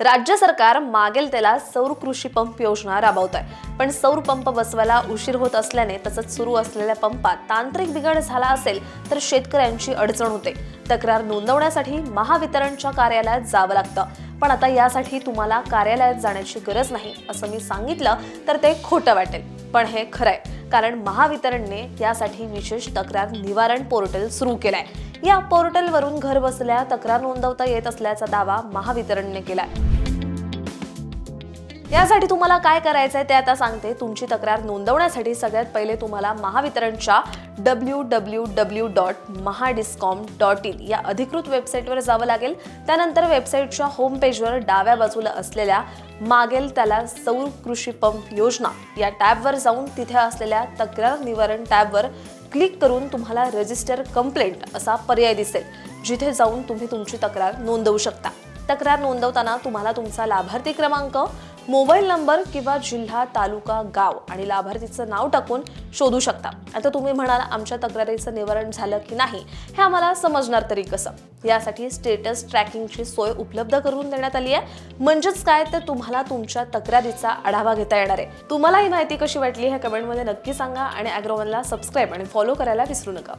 राज्य सरकार मागेल त्याला सौर कृषी पंप योजना राबवत आहे पण सौर पंप बसवायला उशीर होत असल्याने तसंच सुरू असलेल्या पंपात तांत्रिक बिघाड झाला असेल तर शेतकऱ्यांची अडचण होते. तक्रार नोंदवण्यासाठी महावितरणच्या कार्यालयात जावं लागतं. पण आता यासाठी तुम्हाला कार्यालयात जाण्याची गरज नाही असं मी सांगितलं तर ते खोटं वाटेल. पण हे खरंय. कारण महावितरणने यासाठी विशेष तक्रार निवारण पोर्टल सुरू केलाय. या पोर्टलवरून घरबसल्या तक्रार नोंदवता येत असल्याचा दावा महावितरणने केलाय. यासाठी तुम्हाला काय करायचं आहे ते आता सांगते. तुमची तक्रार नोंदवण्यासाठी सगळ्यात पहिले तुम्हाला महावितरणच्या W W W dot Mahadiscom dot in या अधिकृत वेबसाईटवर जावं लागेल. त्यानंतर वेबसाईटच्या होम पेजवर डाव्या बाजूला असलेल्या मागेल त्याला सौर कृषी पंप योजना या टॅबवर जाऊन तिथे असलेल्या तक्रार निवारण टॅबवर क्लिक करून तुम्हाला रजिस्टर कंप्लेंट असा पर्याय दिसेल जिथे जाऊन तुम्ही तुमची तक्रार नोंदवू शकता. तक्रार नोंदवताना तुम्हाला तुमचा लाभार्थी क्रमांक मोबाईल नंबर किंवा जिल्हा तालुका गाव आणि लाभार्थीचं नाव टाकून शोधू शकता. आता तुम्ही म्हणाल आमच्या तक्रारीचं निवारण झालं की नाही हे आम्हाला समजणार तरी कसं? यासाठी स्टेटस ट्रॅकिंगची सोय उपलब्ध करून देण्यात आली आहे. म्हणजेच काय तर तुम्हाला तुमच्या तक्रारीचा आढावा घेता येणार आहे. तुम्हाला ही माहिती कशी वाटली हे कमेंटमध्ये नक्की सांगा आणि अॅग्रोवनला सबस्क्राईब आणि फॉलो करायला विसरू नका.